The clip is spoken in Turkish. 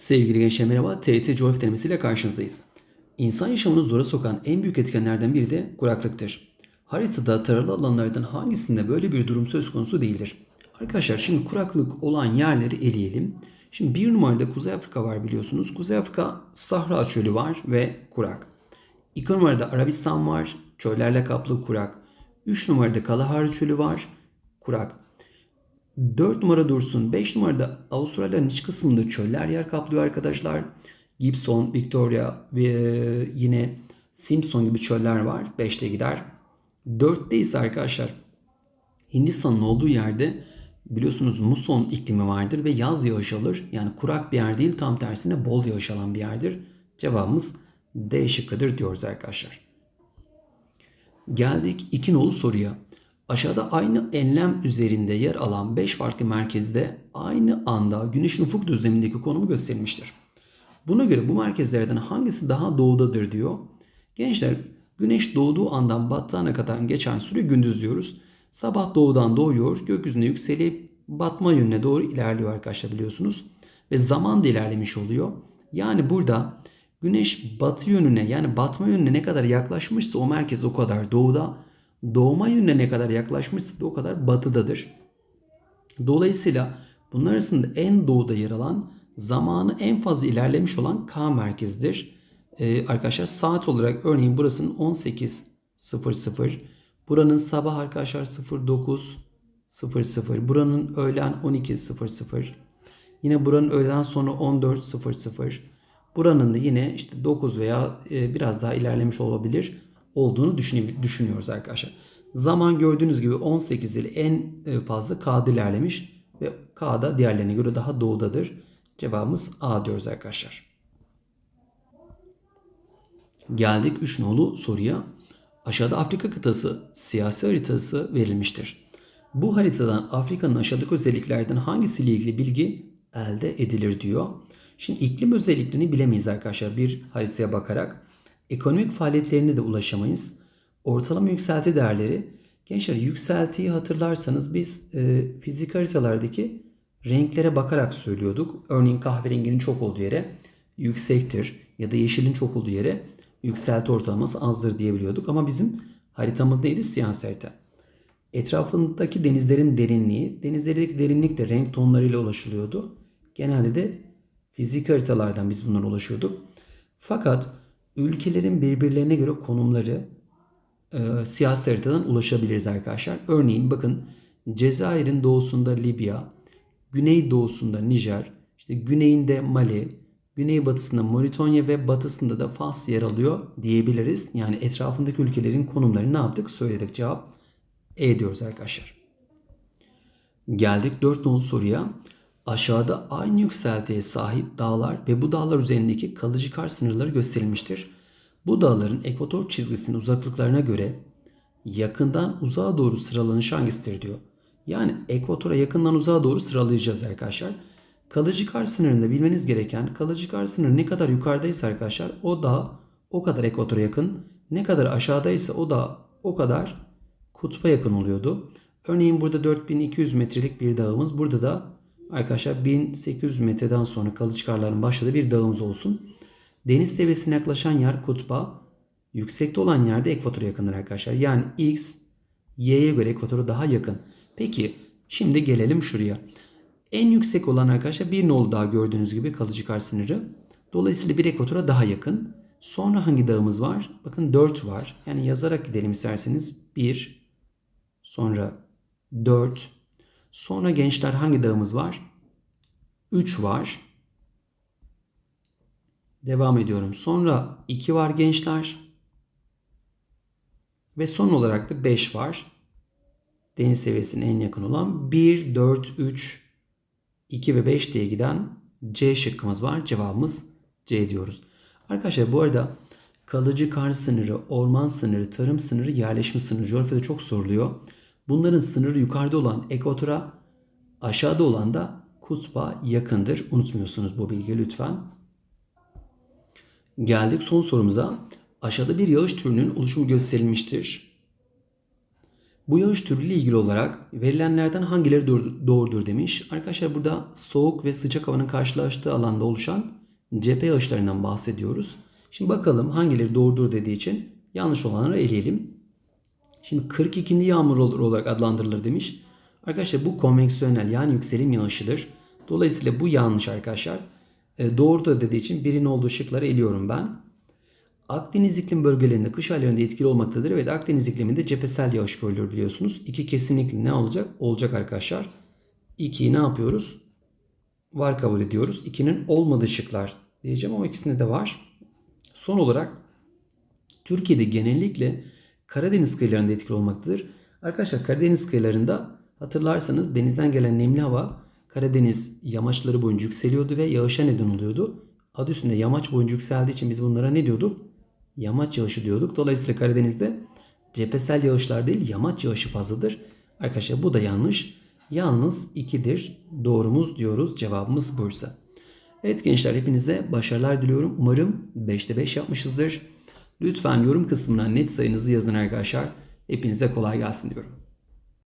Sevgili gençler merhaba. TET Coğrafya denemesiyle karşınızdayız. İnsan yaşamını zora sokan en büyük etkenlerden biri de kuraklıktır. Haritada taralı alanlardan hangisinde böyle bir durum söz konusu değildir? Arkadaşlar şimdi kuraklık olan yerleri eleyelim. Şimdi bir numarada Kuzey Afrika var biliyorsunuz. Kuzey Afrika Sahra çölü var ve kurak. İki numarada Arabistan var. Çöllerle kaplı kurak. Üç numarada Kalahari çölü var. Kurak. 4 numara dursun. 5 numarada Avustralya'nın iç kısmında çöller yer kaplıyor arkadaşlar. Gibson, Victoria ve yine Simpson gibi çöller var. 5'te gider. 4'te ise arkadaşlar Hindistan'ın olduğu yerde biliyorsunuz muson iklimi vardır ve yaz yağış alır. Yani kurak bir yer değil tam tersine bol yağış alan bir yerdir. Cevabımız D şıkkıdır diyoruz arkadaşlar. Geldik iki nolu soruya. Aşağıda aynı enlem üzerinde yer alan 5 farklı merkezde aynı anda güneşin ufuk düzlemindeki konumu gösterilmiştir. Buna göre bu merkezlerden hangisi daha doğudadır diyor. Gençler güneş doğduğu andan battığına kadar geçen süre gündüz diyoruz. Sabah doğudan doğuyor, gökyüzünde yükselip batma yönüne doğru ilerliyor arkadaşlar biliyorsunuz. Ve zaman da ilerlemiş oluyor. Yani burada güneş batı yönüne yani batma yönüne ne kadar yaklaşmışsa o merkez o kadar doğuda doğma yönüne ne kadar yaklaşmışsa da o kadar batıdadır. Dolayısıyla bunlar arasında en doğuda yer alan zamanı en fazla ilerlemiş olan K merkezidir. Ee, arkadaşlar saat olarak örneğin burasının 18.00 buranın sabah arkadaşlar 09.00 buranın öğlen 12.00 yine buranın öğleden sonra 14.00 buranın da yine işte 9 veya e, biraz daha ilerlemiş olabilir olduğunu düşünüyoruz arkadaşlar. Zaman gördüğünüz gibi 18 yıl en e, fazla K'da ilerlemiş ve K'da diğerlerine göre daha doğudadır. Cevabımız A diyoruz arkadaşlar. Geldik 3 nolu soruya. Aşağıda Afrika kıtası siyasi haritası verilmiştir. Bu haritadan Afrika'nın aşağıdaki özelliklerden hangisiyle ilgili bilgi elde edilir diyor. Şimdi iklim özelliklerini bilemeyiz arkadaşlar bir haritaya bakarak. Ekonomik faaliyetlerine de ulaşamayız. Ortalama yükselti değerleri. Gençler yükseltiyi hatırlarsanız biz e, fizik haritalardaki renklere bakarak söylüyorduk. Örneğin kahverenginin çok olduğu yere yüksektir ya da yeşilin çok olduğu yere yükselti ortalaması azdır diyebiliyorduk. Ama bizim haritamız neydi? Siyasi harita. Etrafındaki denizlerin derinliği, denizlerdeki derinlik de renk tonlarıyla ulaşılıyordu. Genelde de fizik haritalardan biz bunlara ulaşıyorduk. Fakat ülkelerin birbirlerine göre konumları e, siyasi haritadan ulaşabiliriz arkadaşlar. Örneğin bakın Cezayir'in doğusunda Libya, güney doğusunda Nijer, işte güneyinde Mali, güneybatısında Moritonya ve batısında da Fas yer alıyor diyebiliriz. Yani etrafındaki ülkelerin konumlarını ne yaptık? Söyledik. Cevap E diyoruz arkadaşlar. Geldik 4 nolu soruya. Aşağıda aynı yükseltiye sahip dağlar ve bu dağlar üzerindeki kalıcı kar sınırları gösterilmiştir. Bu dağların ekvator çizgisinin uzaklıklarına göre yakından uzağa doğru sıralanış hangisidir diyor. Yani ekvatora yakından uzağa doğru sıralayacağız arkadaşlar. Kalıcı kar sınırında bilmeniz gereken kalıcı kar sınırı ne kadar yukarıdaysa arkadaşlar o da o kadar ekvatora yakın. Ne kadar aşağıdaysa o da o kadar kutba yakın oluyordu. Örneğin burada 4200 metrelik bir dağımız. Burada da arkadaşlar 1800 metreden sonra kalıcı karların başladığı bir dağımız olsun. Deniz seviyesine yaklaşan yer kutba. Yüksekte olan yerde ekvatora yakındır arkadaşlar. Yani X, Y'ye göre ekvatora daha yakın. Peki şimdi gelelim şuraya. En yüksek olan arkadaşlar bir nolu dağ gördüğünüz gibi kalıcı kar sınırı. Dolayısıyla bir ekvatora daha yakın. Sonra hangi dağımız var? Bakın 4 var. Yani yazarak gidelim isterseniz. 1, sonra 4, sonra gençler hangi dağımız var? 3 var. Devam ediyorum. Sonra 2 var gençler. Ve son olarak da 5 var. Deniz seviyesine en yakın olan 1, 4, 3, 2 ve 5 diye giden C şıkkımız var. Cevabımız C diyoruz. Arkadaşlar bu arada kalıcı kar sınırı, orman sınırı, tarım sınırı, yerleşme sınırı coğrafyada çok soruluyor. Bunların sınırı yukarıda olan ekvatora, aşağıda olan da kutba yakındır. Unutmuyorsunuz bu bilgi lütfen. Geldik son sorumuza. Aşağıda bir yağış türünün oluşumu gösterilmiştir. Bu yağış türüyle ilgili olarak verilenlerden hangileri doğru- doğrudur demiş. Arkadaşlar burada soğuk ve sıcak havanın karşılaştığı alanda oluşan cephe yağışlarından bahsediyoruz. Şimdi bakalım hangileri doğrudur dediği için yanlış olanları eleyelim. Şimdi 42. yağmur olarak adlandırılır demiş. Arkadaşlar bu konveksiyonel yani yükselim yağışıdır. Dolayısıyla bu yanlış arkadaşlar. E, doğru da dediği için birinin olduğu şıkları eliyorum ben. Akdeniz iklim bölgelerinde kış aylarında etkili olmaktadır. Evet Akdeniz ikliminde cephesel yağış görülür biliyorsunuz. İki kesinlikle ne olacak? Olacak arkadaşlar. İkiyi ne yapıyoruz? Var kabul ediyoruz. İkinin olmadığı şıklar diyeceğim ama ikisinde de var. Son olarak Türkiye'de genellikle Karadeniz kıyılarında etkili olmaktadır. Arkadaşlar Karadeniz kıyılarında hatırlarsanız denizden gelen nemli hava Karadeniz yamaçları boyunca yükseliyordu ve yağışa neden oluyordu. Adı üstünde yamaç boyunca yükseldiği için biz bunlara ne diyorduk? Yamaç yağışı diyorduk. Dolayısıyla Karadeniz'de cephesel yağışlar değil yamaç yağışı fazladır. Arkadaşlar bu da yanlış. Yalnız 2'dir. Doğrumuz diyoruz. Cevabımız Bursa. Evet gençler hepinize başarılar diliyorum. Umarım 5'te 5 yapmışızdır. Lütfen yorum kısmına net sayınızı yazın arkadaşlar. Hepinize kolay gelsin diyorum.